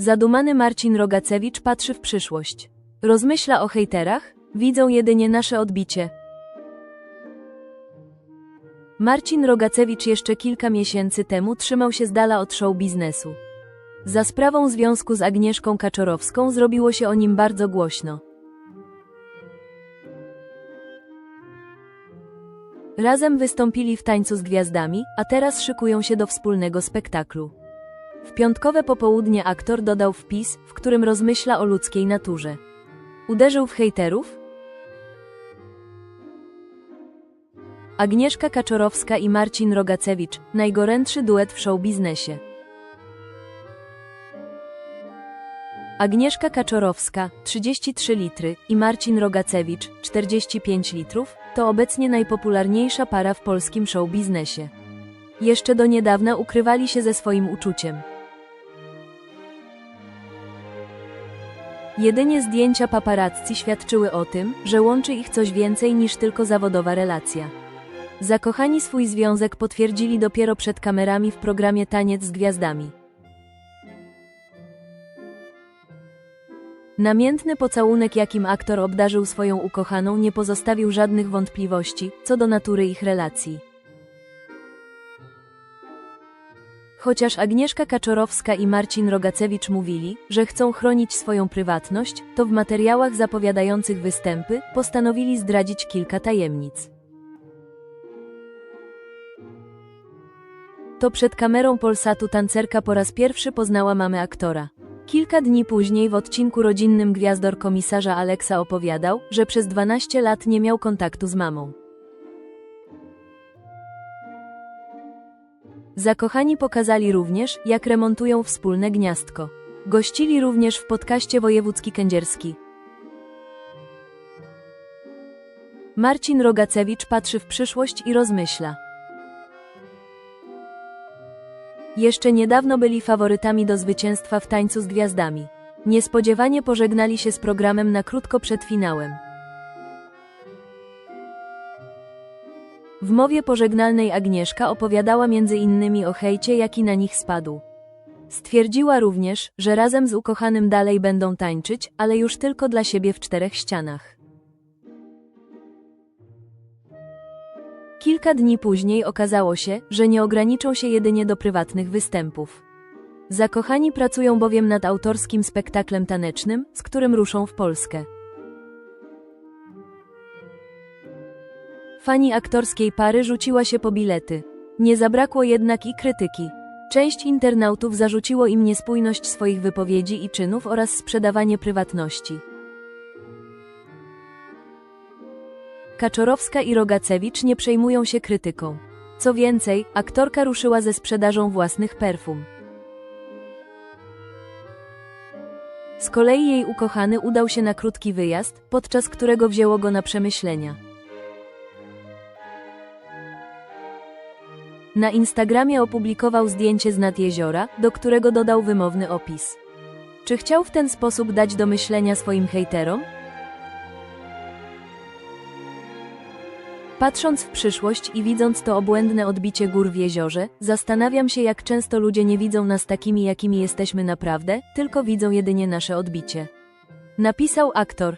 Zadumany Marcin Rogacewicz patrzy w przyszłość. Rozmyśla o hejterach, widzą jedynie nasze odbicie. Marcin Rogacewicz jeszcze kilka miesięcy temu trzymał się z dala od show biznesu. Za sprawą związku z Agnieszką Kaczorowską zrobiło się o nim bardzo głośno. Razem wystąpili w tańcu z gwiazdami, a teraz szykują się do wspólnego spektaklu. W piątkowe popołudnie aktor dodał wpis, w którym rozmyśla o ludzkiej naturze. Uderzył w hejterów? Agnieszka Kaczorowska i Marcin Rogacewicz, najgorętszy duet w showbiznesie. Agnieszka Kaczorowska, 33 litry, i Marcin Rogacewicz, 45 litrów, to obecnie najpopularniejsza para w polskim showbiznesie. Jeszcze do niedawna ukrywali się ze swoim uczuciem. Jedynie zdjęcia paparazzi świadczyły o tym, że łączy ich coś więcej niż tylko zawodowa relacja. Zakochani swój związek potwierdzili dopiero przed kamerami w programie Taniec z Gwiazdami. Namiętny pocałunek, jakim aktor obdarzył swoją ukochaną, nie pozostawił żadnych wątpliwości co do natury ich relacji. Chociaż Agnieszka Kaczorowska i Marcin Rogacewicz mówili, że chcą chronić swoją prywatność, to w materiałach zapowiadających występy postanowili zdradzić kilka tajemnic. To przed kamerą Polsatu tancerka po raz pierwszy poznała mamę aktora. Kilka dni później w odcinku rodzinnym gwiazdor komisarza Aleksa opowiadał, że przez 12 lat nie miał kontaktu z mamą. Zakochani pokazali również, jak remontują wspólne gniazdko. Gościli również w podcaście Wojewódzki Kędzierski. Marcin Rogacewicz patrzy w przyszłość i rozmyśla. Jeszcze niedawno byli faworytami do zwycięstwa w tańcu z gwiazdami. Niespodziewanie pożegnali się z programem na krótko przed finałem. W mowie pożegnalnej Agnieszka opowiadała między innymi o hejcie, jaki na nich spadł. Stwierdziła również, że razem z ukochanym dalej będą tańczyć, ale już tylko dla siebie w czterech ścianach. Kilka dni później okazało się, że nie ograniczą się jedynie do prywatnych występów. Zakochani pracują bowiem nad autorskim spektaklem tanecznym, z którym ruszą w Polskę. Fani aktorskiej pary rzuciła się po bilety. Nie zabrakło jednak i krytyki. Część internautów zarzuciło im niespójność swoich wypowiedzi i czynów oraz sprzedawanie prywatności. Kaczorowska i Rogacewicz nie przejmują się krytyką. Co więcej, aktorka ruszyła ze sprzedażą własnych perfum. Z kolei jej ukochany udał się na krótki wyjazd, podczas którego wzięło go na przemyślenia. Na Instagramie opublikował zdjęcie z nad jeziora, do którego dodał wymowny opis. Czy chciał w ten sposób dać do myślenia swoim hejterom? Patrząc w przyszłość i widząc to obłędne odbicie gór w jeziorze, zastanawiam się, jak często ludzie nie widzą nas takimi, jakimi jesteśmy naprawdę, tylko widzą jedynie nasze odbicie. Napisał aktor,